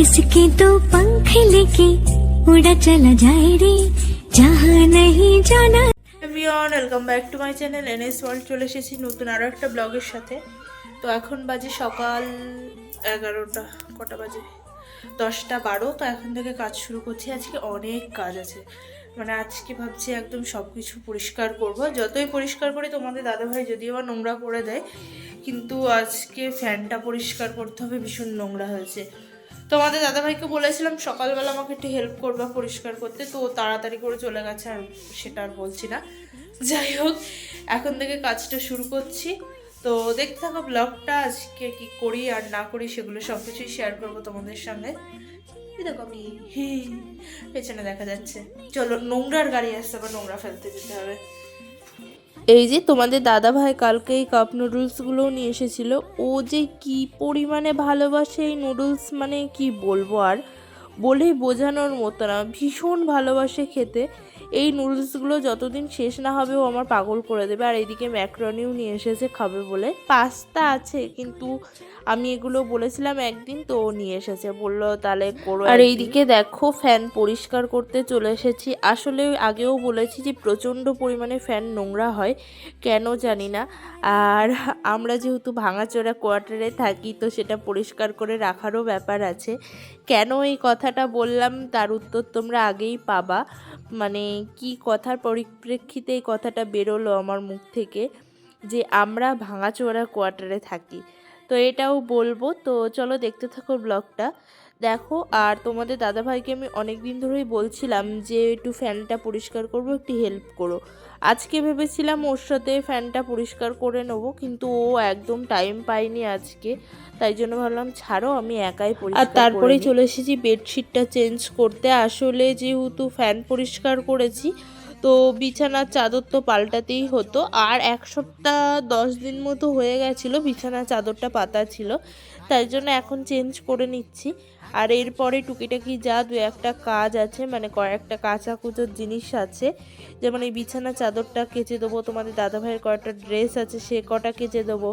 किसके तो पंख लेके उड़ा चला जाए रे जहाँ नहीं जाना everyone welcome back to my channel NS world চলে এসেছি নতুন আরও একটা ব্লগের সাথে তো এখন বাজে সকাল এগারোটা কটা বাজে দশটা বারো তো এখন থেকে কাজ শুরু করছি আজকে অনেক কাজ আছে মানে আজকে ভাবছি একদম সব কিছু পরিষ্কার করব যতই পরিষ্কার করি তোমাদের দাদাভাই যদিও বা নোংরা করে দেয় কিন্তু আজকে ফ্যানটা পরিষ্কার করতে হবে ভীষণ নোংরা হয়েছে তোমাদের দাদাভাইকে বলেছিলাম, সকালবেলা আমাকে একটু হেল্প করবা পরিষ্কার করতে। তো তাড়াতাড়ি করে চলে গেছে আর সেটা আর বলছি না। যাই হোক, এখন থেকে কাজটা শুরু করছি। তো দেখতে থাকো ব্লগটা আজকে কি করি আর না করি সেগুলো সব কিছুই শেয়ার করব তোমাদের সঙ্গে দেখো আমি পেছনে দেখা যাচ্ছে। চলো নোংরার গাড়ি আসতে আবার নোংরা ফেলতে যেতে হবে। এই যে তোমাদের দাদা ভাই কালকে এই কাপ নুডলসগুলোও নিয়ে এসেছিল, ও যে কি পরিমাণে ভালোবাসে এই নুডলস মানে কি বলব আর, বলেই বোঝানোর মতো না, ভীষণ ভালোবাসে খেতে। এই নুডলসগুলো যতদিন শেষ না হবে ও আমার পাগল করে দেবে। আর এইদিকে ম্যাক্রনিও নিয়ে এসেছে খাবে বলে। পাস্তা আছে কিন্তু আমি এগুলো বলেছিলাম একদিন তো ও নিয়ে এসেছে। বলল তাহলে করো আর এইদিকে দেখো ফ্যান পরিষ্কার করতে চলে এসেছি। আসলে আগেও বলেছি যে প্রচণ্ড পরিমাণে ফ্যান নোংরা হয় কেন জানি না। আর আমরা যেহেতু ভাঙাচোরা কোয়ার্টারে থাকি তো সেটা পরিষ্কার করে রাখারও ব্যাপার আছে। কেন এই কথাটা বললাম তার উত্তর তোমরা আগেই পাবা। মানে কি কথার পরিপ্রেক্ষিতে এই কথাটা বেরোলো আমার মুখ থেকে যে আমরা ভাঙাচোরা কোয়ার্টারে থাকি। তো এটাও বলব। তো চলো দেখতে থাকো ব্লগটা দেখো আর তোমাদের দাদাভাইকে আমি অনেক দিন ধরেই বলছিলাম যে একটু ফ্যানটা পরিষ্কার করব একটু হেল্প করো। আজকে ভেবেছিলাম ওর সাথে ফ্যানটা পরিষ্কার করে নেব কিন্তু ও একদম টাইম পায়নি আজকে। তাই জন্য ভাবলাম ছাড়ো আমি একাই আর তারপরে চলে এসেছি বেডশিটটা চেঞ্জ করতে। আসলে যেহেতু ফ্যান পরিষ্কার করেছি তো বিছানার চাদর তো পাল্টাতেই হতো। আর এক সপ্তাহ দশ দিন মতো হয়ে গেছিল বিছানার চাদরটা পাতা ছিল। তাই জন্য এখন চেঞ্জ করে নিচ্ছি। আর এরপরে টুকিটাকি যা দু একটা কাজ আছে মানে কয়েকটা কাঁচা কুচোর জিনিস আছে। যেমন এই বিছানা চাদরটা কেচে দেবো তোমাদের দাদাভাইয়ের কয়েকটা ড্রেস আছে সে কটা কেচে দেবো।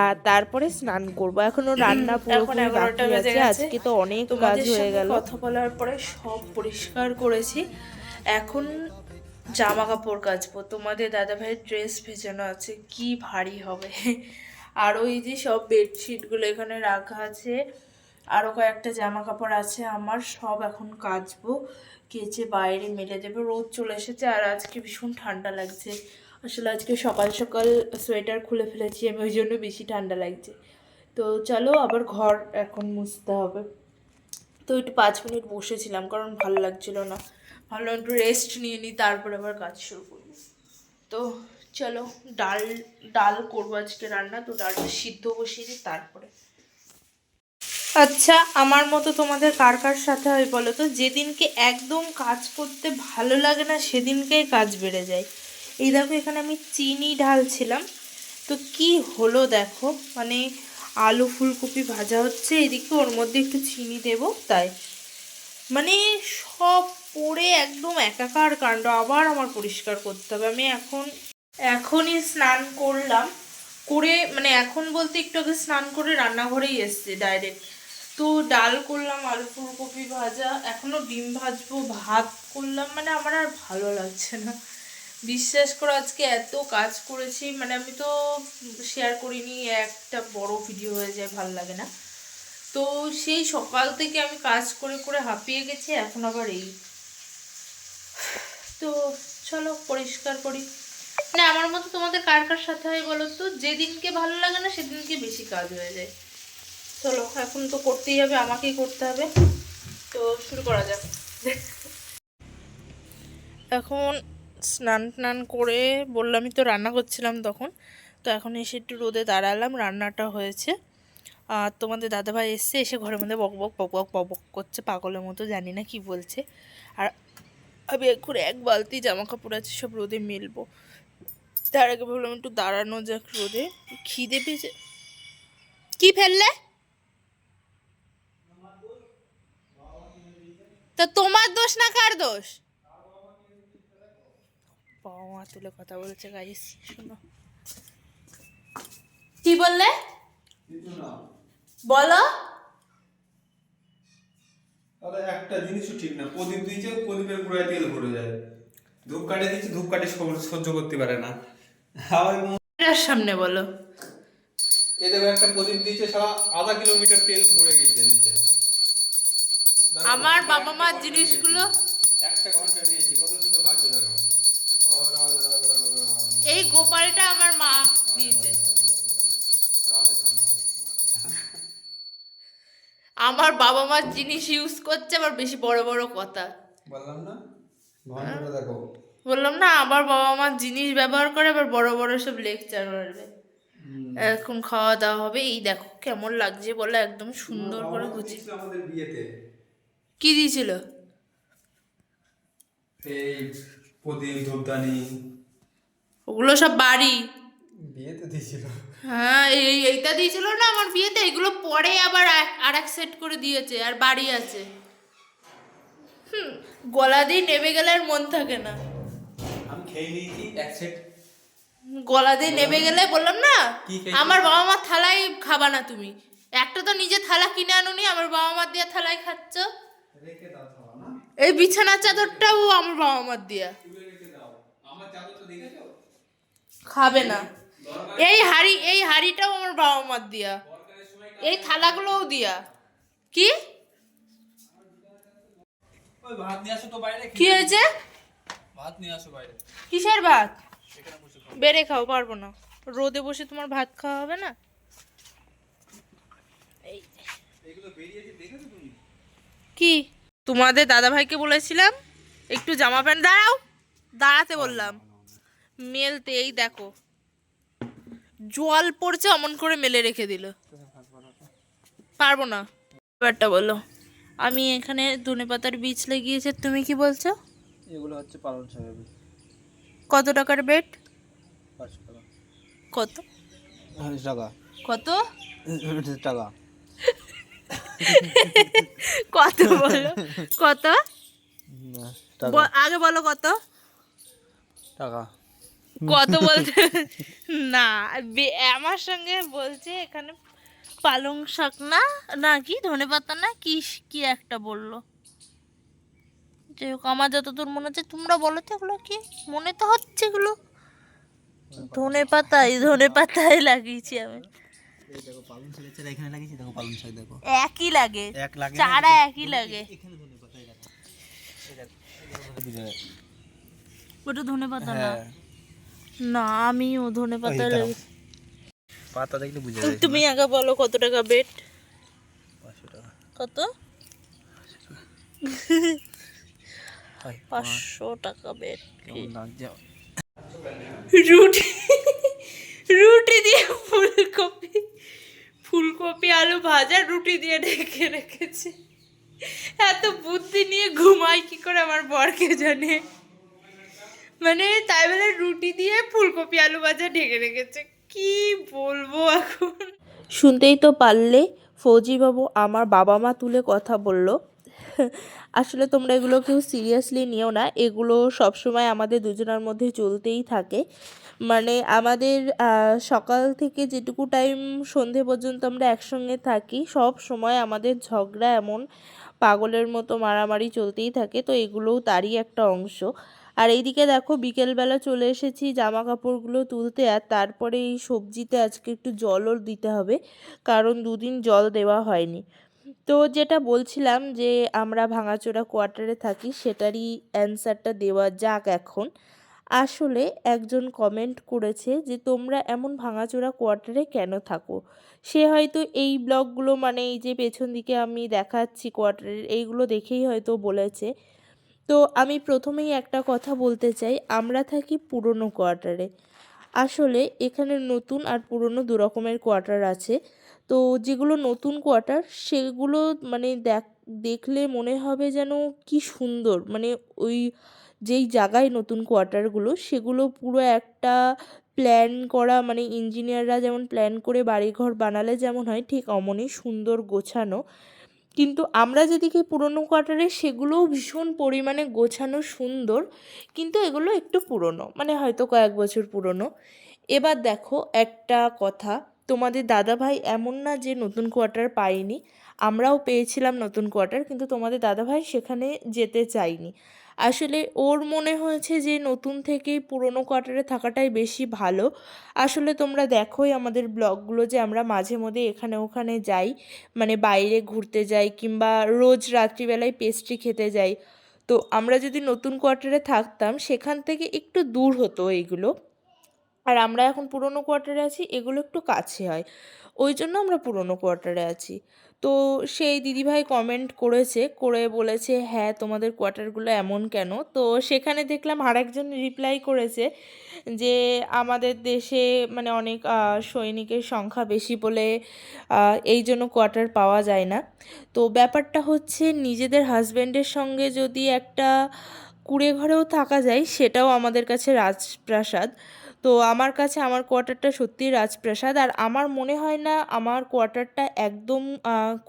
আর তারপরে স্নান করব। এখনও রান্না পুরোপুরি বাকি আছে। আজকে তো অনেক কাজ হয়ে গেল। কথা বলার পরে সব পরিষ্কার করেছি। এখন জামা কাপড় কাচবো। তোমাদের দাদাভাইয়ের ড্রেস ভেজানো আছে, কি ভারী হবে। আর ওই যে সব বেডশিটগুলো এখানে রাখা আছে আরও কয়েকটা জামা কাপড় আছে আমার, সব এখন কাচবো, কেচে বাইরে মেলে দেবে। রোদ চলে এসেছে আর আজকে ভীষণ ঠান্ডা লাগছে। আসলে আজকে সকাল সকাল সোয়েটার খুলে ফেলেছি, আমি ওই জন্য বেশি ঠান্ডা লাগছে। তো চলো, আবার ঘর এখন মুছতে হবে। তো একটু পাঁচ মিনিট বসেছিলাম, কারণ ভালো লাগছিল না। ভালো একটু রেস্ট নিয়ে নিই, তারপর আবার কাজ শুরু করব তো চলো, ডাল ডাল করব আজকে রান্না। তো ডালটা সিদ্ধ বসিয়ে দিই, তারপরে। আচ্ছা আমার মতো তোমাদের কার কার সাথে হয় বলো তো? যেদিনকে একদম কাজ করতে ভালো লাগে না, সেদিনকেই কাজ বেড়ে যায়। এই দেখো, এখানে আমি চিনি ঢালছিলাম। তো কি হলো দেখো মানে আলু ফুলকপি ভাজা হচ্ছে, এদিকে ওর মধ্যে একটু চিনি দেব, তাই। মানে সব পরে একদম একাকার কাণ্ড, আবার আমার পরিষ্কার করতে হবে। আমি এখন, এখনই স্নান করলাম, করে মানে এখন বলতে একটু আগে স্নান করে রান্নাঘরেই এসছে ডাইরেক্ট তো ডাল করলাম, আলু ফুলকপি ভাজা, এখনও ডিম ভাজবো, ভাত করলাম মানে আমার আর ভালো লাগছে না। বিশ্বাস করো, আজকে এত কাজ করেছি মানে আমি তো শেয়ার করিনি, একটা বড় ভিডিও হয়ে যায়, ভালো লাগে না। তো সেই সকাল থেকে আমি কাজ করে করে হাঁপিয়ে গেছি, এখন আবার এই। তো চলো পরিষ্কার করি। না, আমার মতো তোমাদের কার কার সাথে হয় বলো তো? যেদিনকে ভালো লাগে না, সেদিনকে বেশি কাজ হয়ে যায়। চলো, এখন তো করতেই হবে, আমাকেই করতে হবে। তো শুরু করা যাক। এখন স্নান টান করে বললামই তো রান্না করছিলাম তখন। তো এখন এসে একটু রোদে দাঁড়ালাম, রান্নাটা হয়েছে। আর তোমাদের দাদাভাই এসছে, এসে ঘরের মধ্যে বক বক বক বক বক করছে, পাগলের মতো, জানি না কি বলছে। আর আমি এখন এক বালতি জামা কাপড় আছে, সব রোদে মেলবো। তার আগে ভাবলাম একটু দাঁড়ানো যাক রোদে। খিদে পেয়েছে। কি ফেললে? তা তোমার দোষ না কার দোষ? বাবা মা তুলে কথা বলছে, গাইস, শোনো। কি বললে? বলো তাহলে একটা জিনিসও ঠিক না প্রদীপ দিয়েছে প্রদীপের গোড়ায় তেল ভরে যায় ধূপকাঠি দিয়েছে ধূপকাঠি সহ- সহ্য করতে পারে না আবার সামনে বলো এ দেখো একটা প্রদীপ দিয়েছে সারা আধা কিলোমিটার তেল ভরে গেছে নিচে আমার বাবা মার জিনিসগুলো একটা ঘণ্টা নিয়েছি কত সুন্দর বাজছে দেখো এই গোপালটা আমার মা দিয়েছে আমার বাবা মার জিনিস ইউজ করছে আবার বেশি বড় বড় কথা। বললাম না? দেখো। বললাম না আমার বাবা মার জিনিস ব্যবহার করে আবার বড় বড় সব লেকচার মারবে এখন খাওয়া দাওয়া হবে এই দেখো কেমন লাগছে বলে একদম সুন্দর করে বুঝি দিয়েছিল আমাদের বিয়েতে? কি দিয়েছিল? এই প্রদীপ ধূপদানি। ওগুলো সব বাড়ি। বিয়েতে দিয়েছিল। হ্যাঁ এই এইটা দিয়েছিল না আমার বিয়েতে এগুলো পরে আবার আর এক সেট করে দিয়েছে আর বাড়ি আছে। হুম গলা দিয়ে নেমে গেলে আর মন থাকে না। আমি খেয়ে নিয়েছি এক সেট। গলা দিয়ে নেমে গেলে বললাম না আমার বাবা মার থালায় খাবা না তুমি। একটা তো নিজে থালা কিনে আনুনি আমার বাবা মার দিয়ে থালায় খাচ্ছ। এই বিছানার চাদরটাও আমার বাবা মার দিয়া। খাবে না। এই হাড়ি এই হাড়িটাও আমার বাবা মার দিয়া। এই থালাগুলোও দিয়া। কি? ওই ভাত নিয়ে আসো তো বাইরে কি হয়েছে? ভাত নিয়ে আসো বাইরে। কিসের ভাত? বেড়ে খাও পারব না। রোদে বসে তোমার ভাত খাওয়া হবে না? এগুলো বেরিয়েছে দেখেছ তুমি। কি? তোমাদের দাদা ভাইকে বলেছিলাম একটু জামা প্যান্ট দাঁড়াও দাঁড়াতে বললাম। মেলতে এই দেখো। জল পড়ছে অমন করে মেলে রেখে দিল। পারব না। ব্যাপারটা বলো। আমি এখানে ধনে পাতার বীজ লাগিয়েছে তুমি কি বলছো? এগুলো হচ্ছে পালন শাকের বীজ। কত টাকার বেড কত? টাকা। কত? টাকা। কত বলো? কত? আগে বলো কত? টাকা। কত বলতে না আমার সঙ্গে বলছে এখানে পালং শাক না না কি ধনে পাতা না কি কি একটা বলল। যাই হোক আমার যতদূর মনে হচ্ছে তোমরা বলো তো এগুলো কি? মনে তো হচ্ছে এগুলো। ধনে পাতাই ধনে পাতাই লাগিয়েছি আমি। একই লাগে। চারা একই লাগে। এখানে ধনে পাতা এই দেখো ওটা ধনে পাতা না। না আমিও ধনে পাতা পাতা দেখলে বুঝে তুমি আগে বলো কত টাকা পাঁচশো টাকা। কত? পাঁচশো টাকা বেড রুটি রুটি দিয়ে ফুলকপি ফুলকপি আলু ভাজা রুটি দিয়ে ঢেকে রেখেছে। এত বুদ্ধি নিয়ে ঘুমাই কি করে আমার বরকে জানে? মানে তাই বলে রুটি দিয়ে ফুলকপি আলু ভাজা ঢেকে রেখেছে। কি বলব এখন? শুনতেই তো পারলে ফৌজিবাবু আমার বাবা মা তুলে কথা বলল। আসলে তোমরা এগুলো কেউ সিরিয়াসলি নিও না, এগুলো সবসময় আমাদের দুজনের মধ্যে চলতেই থাকে। মানে আমাদের সকাল থেকে যেটুকু টাইম সন্ধে পর্যন্ত আমরা একসঙ্গে থাকি, সব সময় আমাদের ঝগড়া এমন পাগলের মতো মারামারি চলতেই থাকে, তো এগুলোও তারই একটা অংশ। আর এইদিকে দেখো, বিকেলবেলা চলে এসেছি জামা কাপড়গুলো তুলতে, আর তারপরে এই সবজিতে আজকে একটু জলও দিতে হবে, কারণ দুদিন জল দেওয়া হয়নি। তো যেটা বলছিলাম যে, আমরা ভাঙাচোরা কোয়ার্টারে থাকি, সেটারই অ্যান্সারটা দেওয়া যাক এখন। আসলে একজন কমেন্ট করেছে যে, তোমরা এমন ভাঙাচোরা কোয়ার্টারে কেন থাকো? সে হয়তো এই ব্লগগুলো মানে এই যে পেছন দিকে আমি দেখাচ্ছি কোয়ার্টারের, এইগুলো দেখেই হয়তো বলেছে। তো আমি প্রথমেই একটা কথা বলতে চাই, আমরা থাকি পুরনো কোয়ার্টারে আসলে এখানে নতুন আর পুরনো দু রকমের কোয়ার্টার আছে। তো যেগুলো নতুন কোয়ার্টার, সেগুলো মানে দেখ, দেখলে মনে হবে যেন কি সুন্দর। মানে ওই যেই জায়গায় নতুন কোয়ার্টারগুলো সেগুলো পুরো একটা প্ল্যান করা মানে ইঞ্জিনিয়াররা যেমন প্ল্যান করে বাড়িঘর বানালে যেমন হয়, ঠিক অমনই সুন্দর গোছানো। কিন্তু আমরা যেদিকে পুরনো কোয়ার্টারে সেগুলোও ভীষণ পরিমাণে গোছানো সুন্দর, কিন্তু এগুলো একটু পুরনো মানে হয়তো কয়েক বছর পুরনো। এবার দেখো একটা কথা, তোমাদের দাদাভাই এমন না যে নতুন কোয়ার্টার পায়নি, আমরাও পেয়েছিলাম নতুন কোয়ার্টার কিন্তু তোমাদের দাদাভাই সেখানে যেতে চায়নি আসলে ওর মনে হয়েছে যে নতুন থেকেই পুরনো কোয়ার্টারে থাকাটাই বেশি ভালো। আসলে তোমরা দেখোই আমাদের ব্লগগুলো যে আমরা মাঝে মধ্যে এখানে ওখানে যাই মানে বাইরে ঘুরতে যাই কিংবা রোজ রাত্রিবেলায় পেস্ট্রি খেতে যাই। তো আমরা যদি নতুন কোয়ার্টারে থাকতাম, সেখান থেকে একটু দূর হতো এইগুলো। আর আমরা এখন পুরনো কোয়ার্টারে আছি, এগুলো একটু কাছে হয়। ওই জন্য আমরা পুরনো কোয়ার্টারে আছি। তো সেই দিদিভাই কমেন্ট করেছে, করে বলেছে হ্যাঁ তোমাদের কোয়ার্টারগুলো এমন কেন? তো সেখানে দেখলাম আর একজন রিপ্লাই করেছে যে, আমাদের দেশে মানে অনেক সৈনিকের সংখ্যা বেশি বলে এই জন্য কোয়ার্টার পাওয়া যায় না। তো ব্যাপারটা হচ্ছে নিজেদের হাজব্যান্ডের সঙ্গে যদি একটা কুড়ে ঘরেও থাকা যায়, সেটাও আমাদের কাছে রাজপ্রাসাদ। তো আমার কাছে আমার কোয়ার্টারটা সত্যিই রাজপ্রাসাদ। আর আমার মনে হয় না আমার কোয়ার্টারটা একদম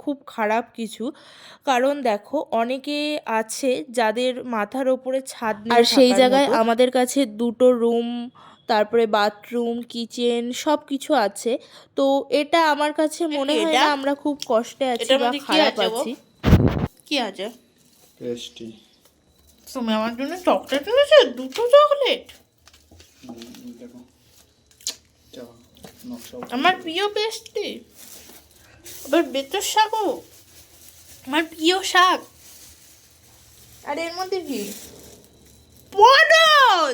খুব খারাপ কিছু। কারণ দেখো অনেকে আছে যাদের মাথার ওপরে ছাদ আর সেই জায়গায় আমাদের কাছে দুটো রুম তারপরে বাথরুম কিচেন সব কিছু আছে। তো এটা আমার কাছে মনে হয় না আমরা খুব কষ্টে আছি বা খারাপ আছি। কি আছে? টেস্টি। তুমি আমার জন্য চকলেট এনেছো? দুটো চকলেট? দেখো আমার প্রিয় পেস্ট্রি। আবার বেতর শাকও। আমার প্রিয় শাক। আর এর মধ্যে কি? পটল!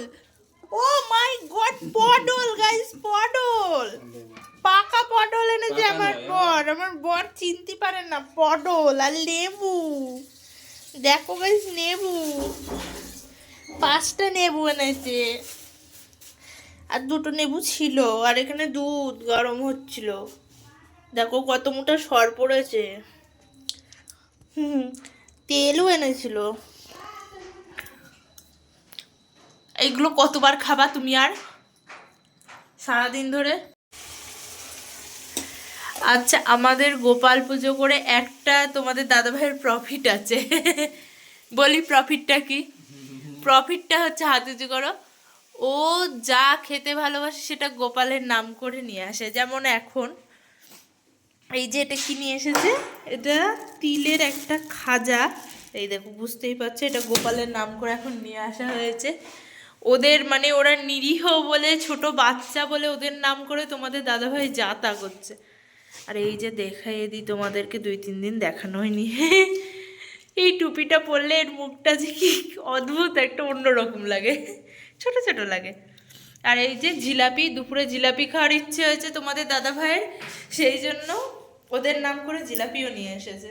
ও মাই গড পটল গাইস পটল। পাকা পটল এনেছে আমার বর। আমার বর চিনতে পারে না পটল আর লেবু। দেখো গাইস লেবু। পাঁচটা লেবু এনেছে। আর দুটো লেবু ছিল, আর এখানে দুধ গরম হচ্ছিল। দেখো কত মোটা সর পড়েছে। হুম, তেলও এনেছিল। এইগুলো কতবার খাবা তুমি আর? সারাদিন ধরে? আচ্ছা আমাদের গোপাল পুজো করে একটা তোমাদের দাদাভাইয়ের প্রফিট আছে। বলি প্রফিটটা কি? প্রফিটটা হচ্ছে হাত উঁচু করো ও যা খেতে ভালোবাসে সেটা গোপালের নাম করে নিয়ে আসে। যেমন এখন, এই যে এটা কি নিয়ে এসেছে? এটা তিলের একটা খাজা। এই দেখো, বুঝতেই পারছ, এটা গোপালের নাম করে এখন নিয়ে আসা হয়েছে। ওদের মানে ওরা নিরীহ বলে, ছোট বাচ্চা বলে ওদের নাম করে তোমাদের দাদাভাই যা তা করছে। আর এই যে দেখাই দিই, তোমাদেরকে দুই তিন দিন দেখানো হয়নি। এই টুপিটা পরলে এর মুখটা যে কি অদ্ভুত, একটা অন্যরকম লাগে। ছোট ছোট লাগে। আর এই যে জিলাপি, দুপুরে জিলাপি খাওয়ার ইচ্ছে হয়েছে তোমাদের দাদা ভাইয়ের সেই জন্য ওদের নাম করে জিলাপিও নিয়ে এসেছে।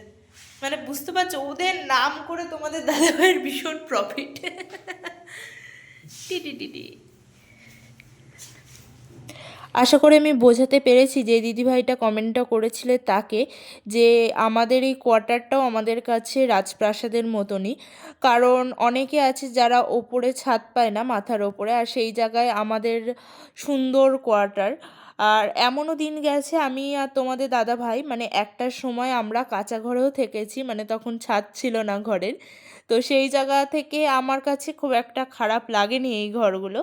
মানে বুঝতে পারছ, ওদের নাম করে তোমাদের দাদা ভাইয়ের ভীষণ প্রফিট টি টি টি। আশা করি আমি বোঝাতে পেরেছি যে দিদিভাইটা কমেন্টটা করেছিলে তাকে যে আমাদের এই কোয়ার্টারটাও আমাদের কাছে রাজপ্রাসাদের মতনই। কারণ অনেকে আছে যারা ওপরে ছাদ পায় না, মাথার ওপরে, আর সেই জায়গায় আমাদের সুন্দর কোয়ার্টার। আর এমনও দিন গেছে আমি আর তোমাদের দাদা ভাই মানে একটার সময় আমরা কাঁচা ঘরেও থেকেছি মানে তখন ছাদ ছিল না ঘরের। তো সেই জায়গা থেকে আমার কাছে খুব একটা খারাপ লাগেনি এই ঘরগুলো।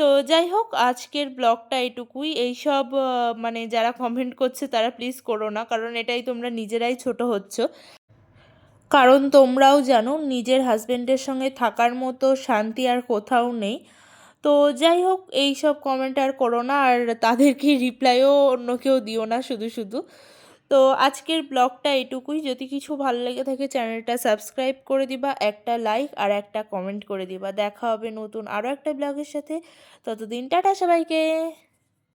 তো যাই হোক, আজকের ব্লগটা এটুকুই। এইসব মানে যারা কমেন্ট করছে তারা প্লিজ করো না, কারণ এটাই তোমরা নিজেরাই ছোট হচ্ছ। কারণ তোমরাও জানো, নিজের হাজবেন্ডের সঙ্গে থাকার মতো শান্তি আর কোথাও নেই। তো যাই হোক, এই সব কমেন্ট আর করো না, আর তাদেরকে রিপ্লাইও অন্য কেউ দিও না, শুধু শুধু। তো আজকের ব্লগটা এটুকুই। যদি কিছু ভালো লেগে থাকে, চ্যানেলটা সাবস্ক্রাইব করে দিবা, একটা লাইক আর একটা কমেন্ট করে দিবা। দেখা হবে নতুন আরও একটা ব্লগের সাথে। ততদিন টাটা সবাইকে।